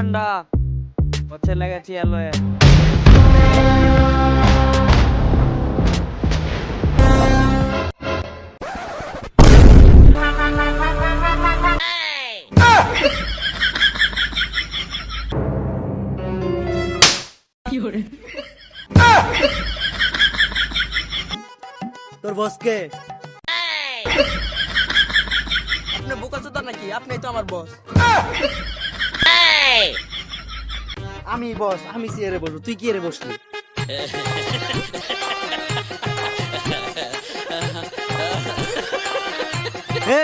এই বান্ডা হচ্ছে লেগেছি এলো তোর বসকে। আপনি বোকা চোদা নাকি? আপনি তো আমার বস। আমি বস, আমি সিয়ারে বসবো। তুই কি এরে বসলি?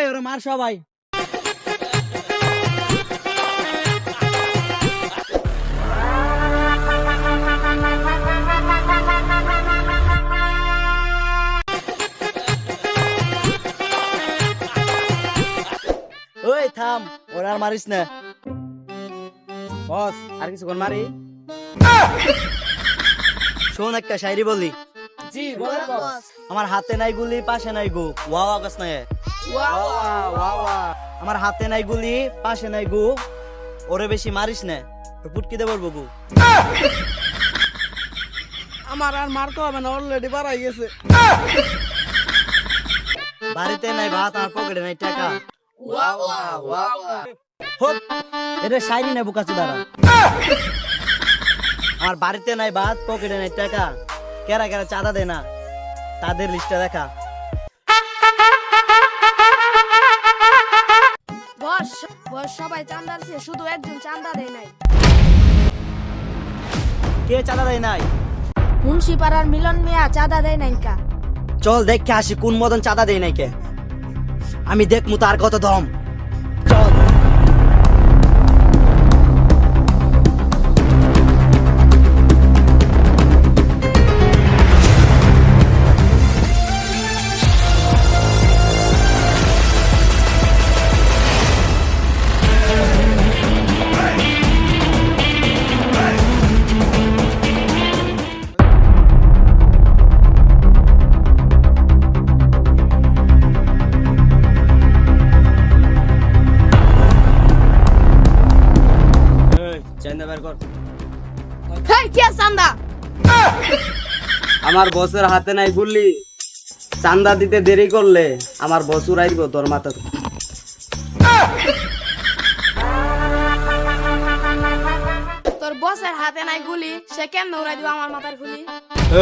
ওরা মার সবাই। ওই, থাম, ওরা মারিস না। বস আর কিছুক্ষণ মারি। শোন একটা শায়রি বলি জি বলেন বস। আমার হাতে নাই গুলি পাশে নাই গু। ওয়াও আগস নাই আমার হাতে নাই গুলি পাশে নাই গু। ওরে বেশি মারিস না তো পুটকি দে বলব গু। আমার আর মারতে হবে না অলরেডি বাড়াই গেছে। বাড়িতে নাই ভাত আমার পকেটে নাই টাকা। হোপ এটা শায়রি না বুকাচু দ্বারা। আমার বাড়িতে নাই ভাত পকেটে নাই টাকা কেরা কেরা চাঁদা দেয় না তাদের লিস্টটা দেখা। বস বস সবাই চান্দা দিছে শুধু একজন চান্দা দেয় নাই। কে চাঁদা দেয় নাই? মুন্সি পাড়ার মিলন মিয়া চাঁদা দেয় নাই কা। চল দেখে আসি কোন মদন চাঁদা দেয় নাই কে। আমি দেখমু তার কত দম। আমার বসের হাতে নাই গুলি চান্দা দিতে দেরি করলে আমার বস উড়াইব তোর মাথা তোর বসের হাতে নাই গুলি সে কেমনে উড়াই দিব আমার মাথার গুলি?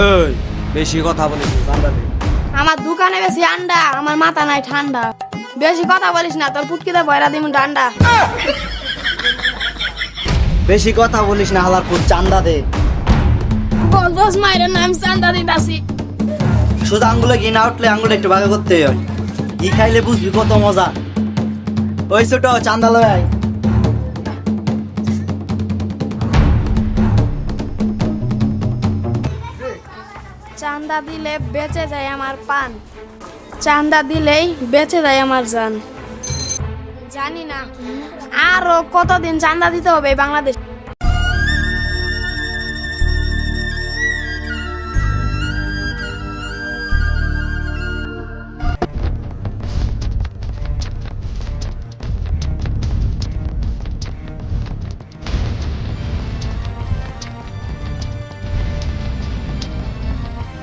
এই বেশি কথা বলিস না, চান্দা দে। আমার দোকানে বেশি আন্ডা আমার মাথা নাই ঠান্ডা। বেশি কথা বলিস না তোর পুটকিতে বয়রা দিমু ডান্ডা। বেশি কথা বলিস না হালার পুর চান্দা দে। বস নাম চান্দা দিতাছি আঙ্গুলে না উঠলে আঙ্গুলে একটু ভাগে করতে হয়। ঘি খাইলে বুঝবি কত মজা। ওই ছোট চান্দা লয়। চান্দা দিলে বেঁচে যায় আমার পান। চান্দা দিলেই বেঁচে যায় আমার জান। জানি না। আরও কতদিন চান্দা দিতে হবে বাংলাদেশ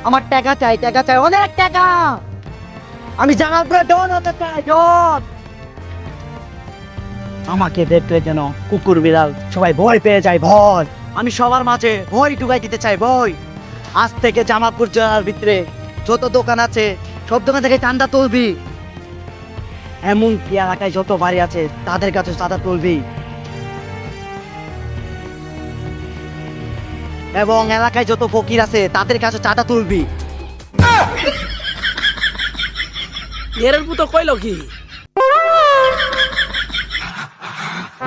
আমার টাকা চাই টাকা চাই, অনেক টাকা। আমি জামালপুরে ডন হতে চাই, ডন। আমাকে দেখলে যেন কুকুর বিড়াল। সবাই ভয় পেয়ে যায়, ভয়। আমি সবার মাঝে ভয় ঢুকাই দিতে চাই, ভয়। আজ থেকে জামালপুর জেলার ভিতরে যত দোকান আছে, সব দোকান থেকে চান্দা তুলবি। এমন কি এলাকায় যত বাড়ি আছে, তাদের কাছে চাঁদা তুলবি। এবং এলাকায় যত ফকির আছে তাদের কাছে চাটা তুলবি। এরের পুতো কইলো কি?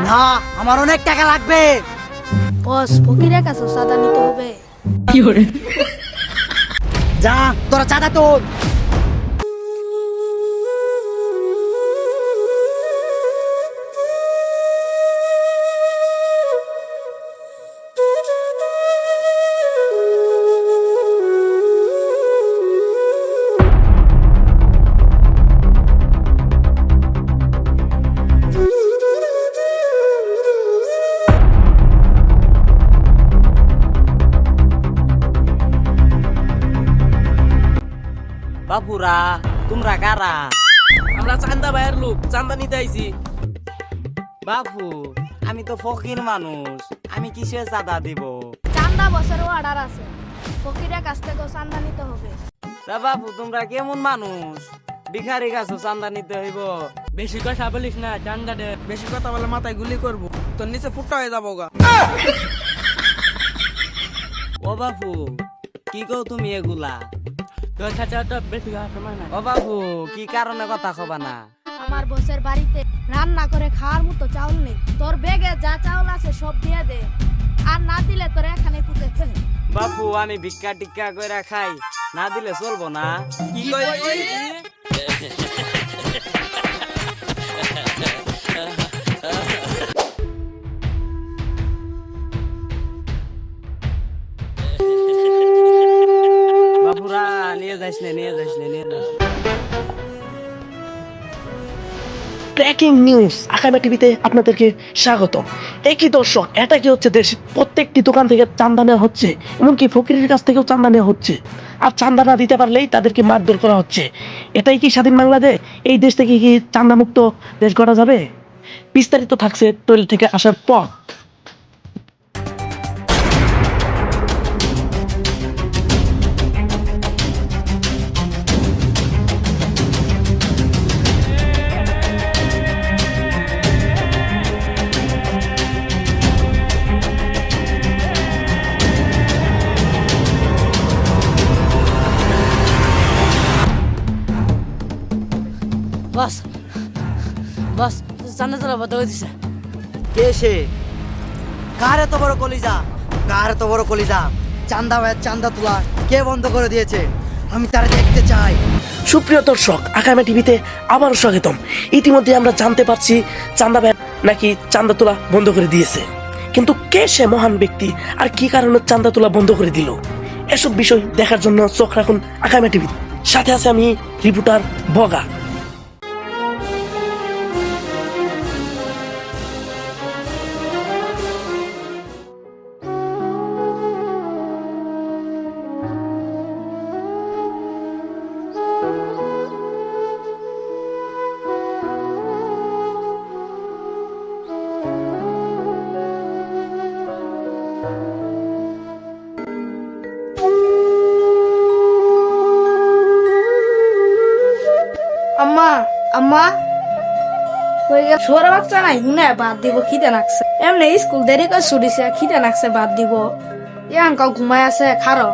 না আমার অনেক টাকা লাগবে। বস ফকিরের কাছে চাঁদা নিতে হবে। যা তোরা চাঁদা তোল। বাপুরা তোমরা কারা? আমরা চান্দা ভাইয়ের লোক চান্দা নিতে আইছি। বাপু আমি তো ফকির মানুষ আমি কিসে চাঁদা দিব? চান্দা বছরও অর্ডার আছে। ফকিরের কাছ থেকে চান্দা নিতে হবে। তা বাপু তোমরা কেমন মানুষ? ভিখারি কাছে চান্দা নিতে হইব। বেশি কথা বলিস না চান্দা দে। বেশি কথা বলে মাথায় গুলি করব। তোর নিচে ফুটটা হয়ে যাব গা। ও বাপু কি কও তুমি এগুলা? তোর সাথে তো বেশি সময় না ও বাপু কি কারণে কথা কবা না? আমার বসের বাড়িতে রান্না করে খাওয়ার মতো চাউল নেই। তোর বেগে যা চাউল আছে সব দিয়ে দে। আর না দিলে তোর এখানে পুঁতে ফেলে বাপু আমি ভিক্ষা টিক্কা করে খাই। না দিলে চলবো না। কি কই ব্রেকিং নিউজ আকাইবা টিভিতে আপনাদেরকে স্বাগত। একই দর্শক এটা কি হচ্ছে দেশ, প্রত্যেকটি দোকান থেকে চান্দা নেওয়া হচ্ছে, এমনকি ফকিরের কাছ থেকেও চান্দা নেওয়া হচ্ছে। আর চান্দা না দিতে পারলেই তাদেরকে মারধর করা হচ্ছে। এটাই কি স্বাধীন বাংলাদেশ? এই দেশ থেকে কি চান্দা মুক্ত দেশ গড়া যাবে? বিস্তারিত থাকছে টয়লেট থেকে আসার পর। চান্দা তোলা বন্ধ করে দিছে। কে সে? কার এত বড় কলিজা? কার এত বড় কলিজা? চান্দা ভাইয়ের চান্দা তোলা কে বন্ধ করে দিয়েছে? আমি তারা দেখতে চাই। সুপ্রিয় দর্শক আকামা টিভিতে আবারও স্বাগতম। ইতিমধ্যে আমরা জানতে পারছি চান্দা ব্যাগ নাকি চান্দা তোলা বন্ধ করে দিয়েছে। কিন্তু কে সে মহান ব্যক্তি আর কি কারণে চান্দা তোলা বন্ধ করে দিল? এসব বিষয় দেখার জন্য চোখ রাখুন আকামা টিভি। সাথে আছে আমি রিপোর্টার বগা। আম্মা। হয়ে গেল সোর বাচ্চা নাই বাদ দিব, খিদে নাকছে এমনি স্কুল দেরি করে ছুটিছে, খিদে নাকছে বাদ দিব। ইয়াঙ্কা ঘুমাই আছে খারো